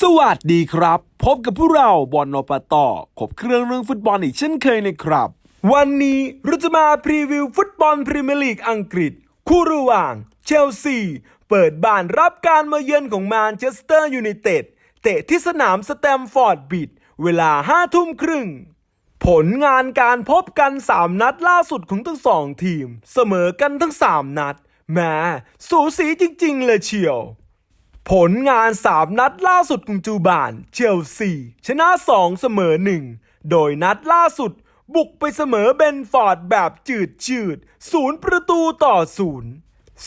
สวัสดีครับ พบกับพวกเราบอลนปต่อขบเครื่องเรื่องฟุตบอลอีกเช่นเคยนะครับ วันนี้เราจะมาพรีวิวฟุตบอลพรีเมียร์ลีกอังกฤษ คู่ระหว่างเชลซี เปิดบ้านรับการมาเยือนของแมนเชสเตอร์ยูไนเต็ดเตะที่สนามสแตมฟอร์ดบิดเวลาห้าทุ่มครึ่ง ผลงานการพบกัน 3 นัดล่าสุดของทั้งสองทีม เสมอกันทั้ง 3 นัดแม้สูสีจริง ๆ เลยเชียว ผลงาน 3 นัดล่าสุดของจูบาน เชลซี ชนะ 2 เสมอ 1 โดยนัดล่าสุด บุกไปเสมอเบนฟอร์ดแบบจืดชืดศูนย์ประตูต่อศูนย์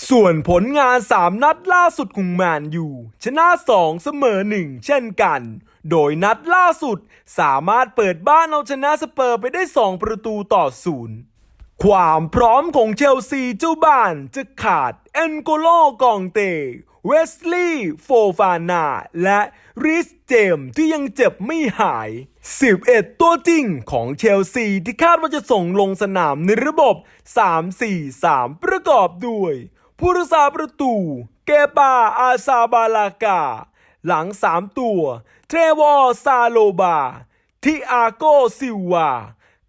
ส่วนผลงาน 3 นัดล่าสุดของแมนยูชนะ 2 เสมอ 1 เช่นกัน โดยนัดล่าสุดสามารถเปิดบ้านเอาชนะสเปอร์ไปได้ 2 ประตูต่อศูนย์ ความพร้อมของเชลซีเจ้าบ้านจะขาดเอนโกโลกองเตเวสลีย์โฟฟานา และริสเจมส์ที่ยังเจ็บไม่หาย 11 ตัวจริงของเชลซีที่คาดว่าจะส่งลงสนามในระบบ 3-4-3 ประกอบด้วย ผู้รักษาประตู เกปาอาซาบาลากา หลัง 3 ตัว เทรวอร์ซาโลบา ทิอาโกซิวา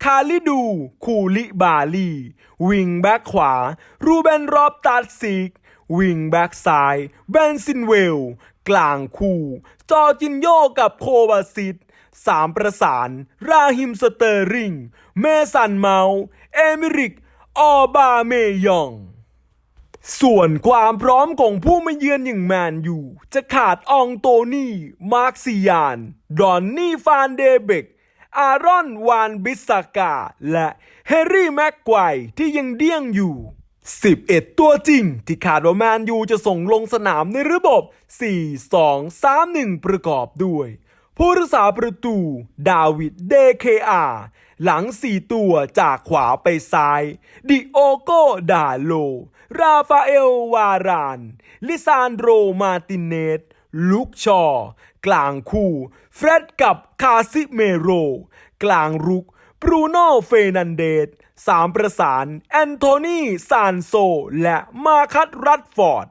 คาลิดู คูลิบาลี วิงแบ็กขวา รูเบนรอบตัดซิก วิงแบ็กซ้าย เบนซินเวล กลางคู่ จอจินโยกับโควาซิตสามประสาน ราฮิมสเตอร์ริง เมสันเมา เอมิริก ออบาเมยอง ส่วนความพร้อมของผู้มาเยือนอย่างแมนยูจะขาดอองโตนี่ มาร์คซิยาน ดอนนี่ฟานเดเบก อารอนวานบิสากา และเฮร์รี่แม็กไกวที่ยังเดี้ยงอยู่ 11 ตัวจริง ที่ขาดว่าแมนยูจะส่งลงสนามในระบบ 4-2-3-1 ประกอบด้วย ผู้รักษาประตู ดาวิดเดเคอาหลัง4ตัวจากขวาไปซ้าย ดิโอโกดาโล ราฟาเอลวาราน ลิซานโดรมาตินเนส ลุกชอ กลางคู่เฟร็ดกับคาซิเมโร กลางรุกบรูโน่เฟนันเดสสามประสาน แอนโทนีซานโซ และมาคัตรัดฟอร์ด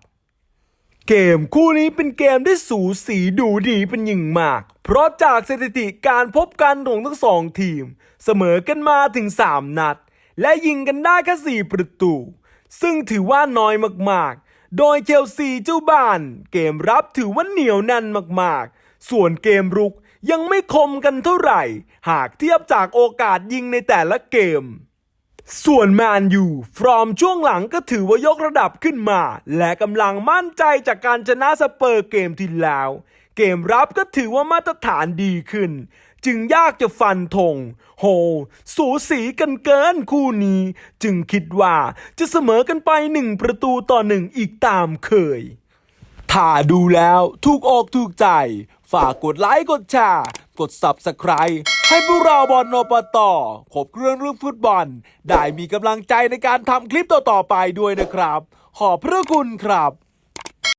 เกมคู่นี้เป็นเกมที่สูสีดูดีเป็นอย่งมาก เพราะจากสถิติการพบกันของทั้งสองทีม เสมอกันมาถึง 3 นัด และยิงกันได้แค่4ประตู ซึ่งถือว่าน้อยมากๆ โดยเชลซีเจ้าบ้าน เกมรับถือว่าเหนียวแน่นมากๆ ส่วนเกมรุกยังไม่คมกันเท่าไหร่ หากเทียบจากโอกาสยิงในแต่ละเกม ส่วนแมนยูฟร์มช่วงหลังก็ถือว่ายกระดับขึ้นมา และกำลังมั่นใจจากการชนะสเปอร์เกมที่แล้ว เกมรับก็ถือว่ามาตรฐานดีขึ้น จึงยากจะฟันธงโห สูสีกันเกินคู่นี้ จึงคิดว่าจะเสมอกันไปหนึ่งประตูต่อหนึ่งอีกตามเคย ถ้าดูแล้วถูกอกถูกใจ ฝากกดไลค์กดแชร์กด Subscribe ให้พวกเราบอลนปต่อขบเครื่องเรื่องฟุตบอล ได้มีกำลังใจในการทำคลิปต่อๆไปด้วยนะครับ ขอบพระคุณครับ